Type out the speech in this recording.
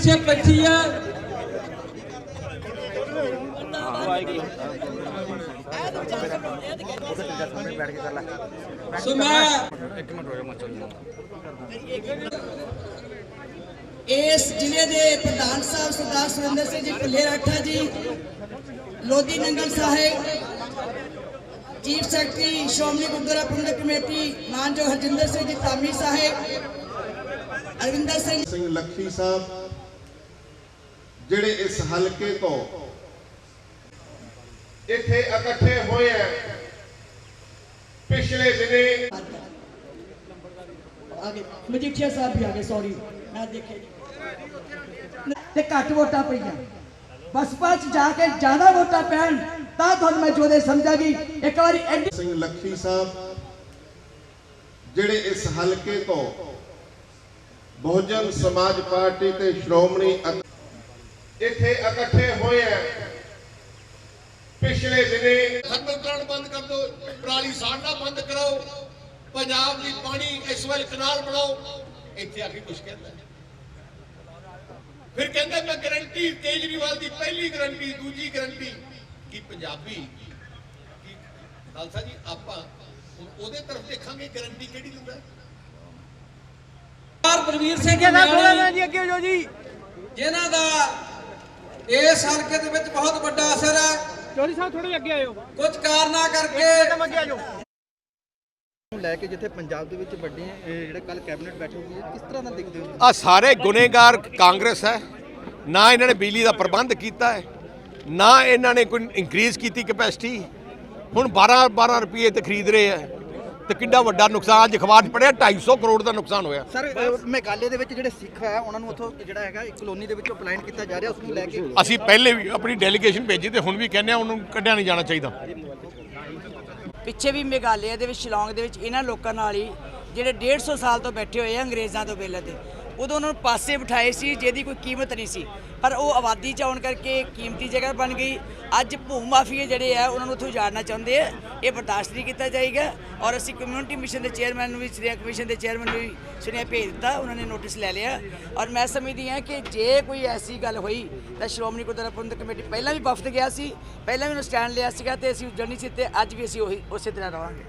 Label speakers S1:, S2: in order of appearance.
S1: Leadership ਬੈਠੀ ਹੈ ਸੋ ਮੈਂ
S2: ਇਸ ਜ਼ਿਲ੍ਹੇ ਦੇ ਪ੍ਰਧਾਨ ਸਾਹਿਬ Sardar Surinder Singh ji Bhulle Ratha ji, Lodhi Nangal Sahib, chief secretary Shiromani Gurdwara Prabandhak committee ਮਾਨਜੋ Harjinder Singh ji, Dhami ਸਾਹਿਬ, ਅਰਵਿੰਦਰ ਸਿੰਘ
S3: ਲੱਖੀ ਸਾਹਿਬ ਜਿਹੜੇ ਇਸ ਹਲਕੇ ਤੋਂ ਇੱਥੇ ਇਕੱਠੇ ਹੋਏ ਆ ਪਿਛਲੇ ਦਿਨੇ
S2: ਆਗੇ ਮਜੀਠੀਆ ਸਾਹਿਬ ਵੀ ਆਗੇ ਸੌਰੀ ਮੈਂ ਦੇਖੇ ਤੇ ਘੱਟ ਵੋਟਾਂ ਪਈਆਂ। ਬਸਪਾ ਚ ਜਾ ਕੇ ਜ਼ਿਆਦਾ ਵੋਟਾਂ ਪੈਣ ਤਾਂ ਤੁਹਾਨੂੰ ਮੈਂ ਜੋਦੇ ਸਮਝਾਂਗੀ ਇੱਕ ਵਾਰੀ ਐਡੀ
S3: ਸਿੰਘ ਲੱਖੀ ਸਾਹਿਬ ਜਿਹੜੇ ਇਸ ਹਲਕੇ ਤੋਂ ਬਹੁਜਨ ਸਮਾਜ ਪਾਰਟੀ ਤੇ ਸ਼੍ਰੋਮਣੀ ਇੱਥੇ ਇਕੱਠੇ ਹੋਏ ਆ ਪਿਛਲੇ ਦਿਨੇ
S4: ਖੰਡਕਰਨ ਬੰਦ ਕਰ ਦਿਓ ਪਰਾਲੀ ਸਾੜਨਾ ਬੰਦ ਕਰਾਓ ਪੰਜਾਬ ਦੀ ਪਾਣੀ ਇਸ ਵੇਲੇ ਕਨਾਲ ਬਣਾਓ ਇੱਥੇ ਆ ਕੇ ਕੁਝ ਕਹਿੰਦਾ। ਫਿਰ ਕਹਿੰਦਾ ਮੈਂ ਗਰੰਟੀ ਕੇਜਰੀਵਾਲ ਦੀ ਪਹਿਲੀ ਗਰੰਟੀ ਦੂਜੀ ਗਰੰਟੀ ਕਿ ਪੰਜਾਬੀ ਕਿ ਖਾਲਸਾ ਜੀ ਆਪਾਂ ਉਹਦੇ ਤਰਫ ਦੇਖਾਂਗੇ ਗਰੰਟੀ ਕਿਹੜੀ ਦਿੰਦਾ?
S1: ਸਰਦਾਰ ਬਲਵੀਰ ਸਿੰਘ ਜੀ ਅੱਗੇ ਹੋ ਜੀ ਜਿਨ੍ਹਾਂ ਦਾ ਇਸ ਹਲਕੇ ਦੇ ਵਿੱਚ ਬਹੁਤ ਵੱਡਾ ਅਸਰ ਹੈ।
S5: ਚੌਧਰੀ ਸਾਹਿਬ ਥੋੜੇ ਅੱਗੇ ਆਇਓ
S1: ਕੁਝ ਕਾਰਨਾਂ ਕਰਕੇ
S5: ਅੱਗੇ ਆਜੋ
S6: ਨੂੰ ਲੈ ਕੇ ਜਿੱਥੇ ਪੰਜਾਬ ਦੇ ਵਿੱਚ ਵੱਡੇ ਇਹ ਜਿਹੜਾ ਕੱਲ ਕੈਬਨਿਟ ਬੈਠ ਹੋਈ ਹੈ ਕਿਸ ਤਰ੍ਹਾਂ ਦਾ ਦੇਖਦੇ ਹੋ
S7: ਆ ਸਾਰੇ ਗੁਨੇਗਾਰ ਕਾਂਗਰਸ ਹੈ। ਨਾ ਇਹਨਾਂ ਨੇ ਬਿਜਲੀ ਦਾ ਪ੍ਰਬੰਧ ਕੀਤਾ ਹੈ ਨਾ ਇਹਨਾਂ ਨੇ ਕੋਈ ਇਨਕਰੀਜ਼ ਕੀਤੀ ਕੈਪੈਸਿਟੀ ਹੁਣ 12 12 ਰੁਪਏ ਤੇ ਖਰੀਦ ਰਹੇ ਆ ਤੇ ਕਿੰਨਾ ਵੱਡਾ ਨੁਕਸਾਨ ਅੱਜ ਅਖਬਾਰ 'ਚ ਪੜਿਆ 250 ਕਰੋੜ ਦਾ ਨੁਕਸਾਨ ਹੋਇਆ।
S6: ਸਰ ਅ, ਮੇਘਾਲయ ਦੇ ਵਿੱਚ ਜਿਹੜੇ ਸਿੱਖ ਹੈ ਉਹਨਾਂ ਨੂੰ ਉੱਥੋਂ ਜਿਹੜਾ ਹੈਗਾ ਇੱਕ ਕਲੋਨੀ ਦੇ ਵਿੱਚੋਂ ਪਲਾਇਨ ਕੀਤਾ ਜਾ ਰਿਹਾ ਉਸ ਨੂੰ ਲੈ ਕੇ।
S7: ਅਸੀਂ ਪਹਿਲੇ ਵੀ ਆਪਣੀ ਡੈਲੀਗੇਸ਼ਨ ਭੇਜੀ ਤੇ ਹੁਣ ਵੀ ਕਹਿੰਦੇ ਆ ਉਹਨੂੰ ਕੱਢਿਆ ਨਹੀਂ ਜਾਣਾ ਚਾਹੀਦਾ।
S8: ਪਿੱਛੇ ਵੀ ਮੇਘਾਲਿਆ ਦੇ ਵਿੱਚ ਸ਼ਿਲੌਂਗ ਦੇ ਵਿੱਚ ਇਹਨਾਂ ਲੋਕਾਂ ਨਾਲ ਹੀ ਜਿਹੜੇ 150 ਸਾਲ ਤੋਂ ਬੈਠੇ ਹੋਏ ਆ ਅੰਗਰੇਜ਼ਾਂ ਤੋਂ ਵੇਲੇ ਤੇ। ਉਦੋਂ ਉਹਨਾਂ ਨੂੰ ਪਾਸੇ ਬਿਠਾਏ ਸੀ, ਜਿਹਦੀ ਕੋਈ ਕੀਮਤ ਨਹੀਂ ਸੀ। ਪਰ ਉਹ ਆਬਾਦੀ ਚ ਆਉਣ ਕਰਕੇ ਕੀਮਤੀ ਜਗ੍ਹਾ ਬਣ ਗਈ। ਅੱਜ ਭੂ ਮਾਫੀਏ ਜਿਹੜੇ ਆ, ਉਹਨਾਂ ਨੂੰ ਉੱਥੋਂ ਉਜਾੜਨਾ ਚਾਹੁੰਦੇ ਆ। ਇਹ ਬਰਦਾਸ਼ਤ ਨਹੀਂ ਕੀਤਾ ਜਾਏਗਾ। ਔਰ ਅਸੀਂ ਕਮਿਊਨਿਟੀ ਮਿਸ਼ਨ ਦੇ ਚੇਅਰਮੈਨ ਨੂੰ ਵੀ, ਸ੍ਰੀ ਕਮਿਸ਼ਨ ਦੇ ਚੇਅਰਮੈਨ ਨੂੰ ਵੀ ਸੁਨੇਹਾ ਭੇਜ ਦਿੱਤਾ। ਉਹਨਾਂ ਨੇ ਨੋਟਿਸ ਲੈ ਲਿਆ। ਔਰ ਮੈਂ ਸਮਝਦੀ ਹਾਂ ਕਿ ਜੇ ਕੋਈ ਐਸੀ ਗੱਲ ਹੋਈ, ਤਾਂ ਸ਼੍ਰੋਮਣੀ ਗੁਰਦੁਆਰਾ ਪ੍ਰਬੰਧਕ ਕਮੇਟੀ ਪਹਿਲਾਂ ਵੀ ਵਫਦ ਗਿਆ ਸੀ, ਪਹਿਲਾਂ ਵੀ ਉਹਨੂੰ ਸਟੈਂਡ ਲਿਆ ਸੀਗਾ ਤੇ ਅਸੀਂ ਉੱਜੜ ਨਹੀਂ ਸੀ ਤੇ ਅੱਜ ਵੀ ਅਸੀਂ ਉਹੀ, ਉਸੇ ਤਰ੍ਹਾਂ ਰਵਾਂਗੇ।